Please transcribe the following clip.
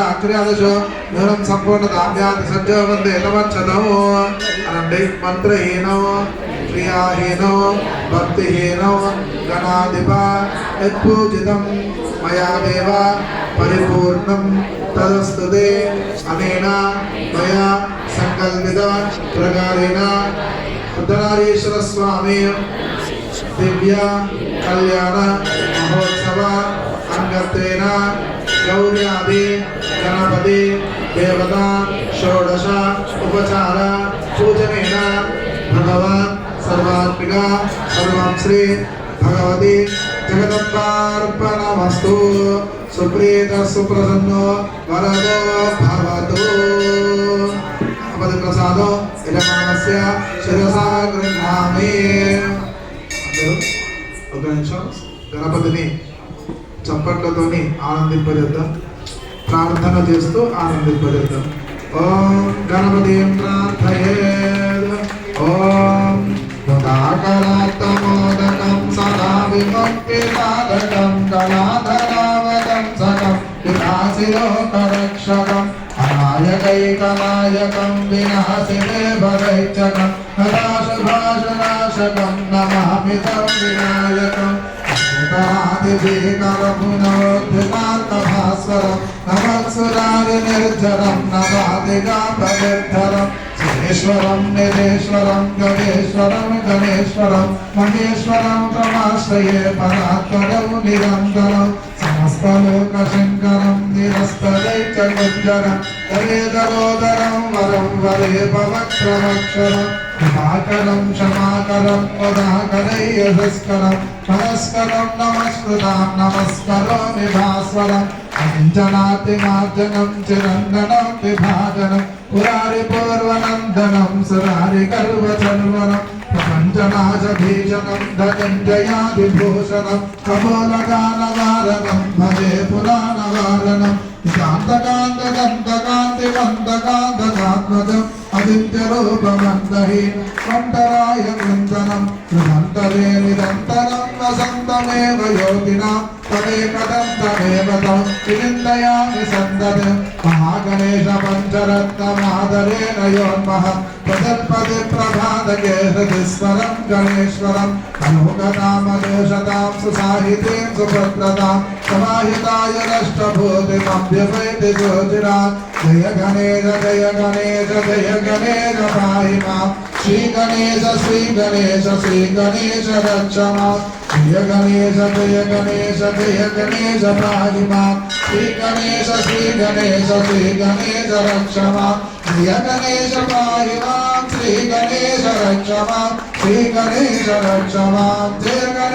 అక్రియాదశో నూనం సంపూర్ణ దామ్యాది సజ్జో వందే అనండి. మంత్రహీనో క్రియాహీనో భక్తిహీనో గణాధిప యత్పూజితం. మయా దేవ పరిపూర్ణం. తదస్తుతే. అనేన మయా. సంకల్పిత. ప్రకారేణ. ఉత్తరారీశ్వర స్వామి. దివ్య. కళ్యాణ. మహోత్సవ. అంగత్వేన. గౌర్యాది. గణపతి దేవత షోడశ ఉపచార పూజనేన భగవాన్ సర్వాత్మిక సర్వం శ్రీ భగవతి జగదంబార్పణమస్తు సుప్రీత సుప్రసన్నో వరదో భవతు గణపతి ప్రసాదం యజమానస్య శిరసా గృహామి ఒక నిమిషం. గణపతిని చప్పట్లతోని ఆనందింపజేద్దాం. ప్రార్థన చేస్తూ ఆనందింపజేద్దాం. ఓం గణపతి ప్రార్థయేద్ ఓం ముదాకరాత్తమోదకం సదా విముక్తి సాధకం కళాధరావతం సకం విలాసిలోకరక్షకం అనాయకైకనాయకం వినాశినే భరైచ్చకం నాశనాశనాశకం నమామి తం వినాయకం. భాస్వరం. నమత్సురారి నిర్జరం నవాదిగాపనిర్ధరం శ్రీశ్వరం నిరేశ్వరం గణేశ్వరం గణేశ్వరం. మహేశ్వరం ప్రమాశ్రయే పరాత్మరం నిరంతరం. సమస్తలోక శంకరం నిరస్తరైక వరేదరోదరం వరం వరే పవక్రమక్షరం కృపాకరం క్షమాకరం పదాకరై యశస్కరం. పరస్కరం నమస్కృతాం నమస్కరోమి భాస్వరం అంజనాతి చిరంగణం విభాజనం పురారి పూర్వనందనం సురారి గర్వచర్వనం ప్రపంచనాశ భీషణం ధనంజయాదిభూషణం కమోలగానవారణం భజే పురాణవారణం శాంతకాంతదంతకాంతి వంతకాంతకాత్మజం అదిత్య రూపమంతహీ వంతరాయ వృందనం ధ్రువంతరే నిరంతరం వసంతమేవ యోగినా తదేకదంతమేవ తం వినిందయామి సందద మహాగణేశ పంచరత్నమాదరేణ యోన్మహ ప్రజల్పతి ప్రభాతకే హృదిస్వరం గణేశ్వరం అనుగతామదోషతాం సుసాహితీం సుభద్రతాం సమాహితాయ నష్టభూతిమభ్యపైతి జ్యోతిరా జయ గణేశ జయ గణేశ జయ గణేశ పాహి మాం శ్రీ గణేశ శ్రీ గణేశ శ్రీ గణేశ రక్ష మాం జయ గణేశ జయ గణేశ జయ గణేశ పాహి श्री गणेश श्री गणेश श्री गणेश रक्षमा श्रिय गणेश पारिवाम श्री गणेश रक्षमा श्री गणेश रक्षमा जय गणेश।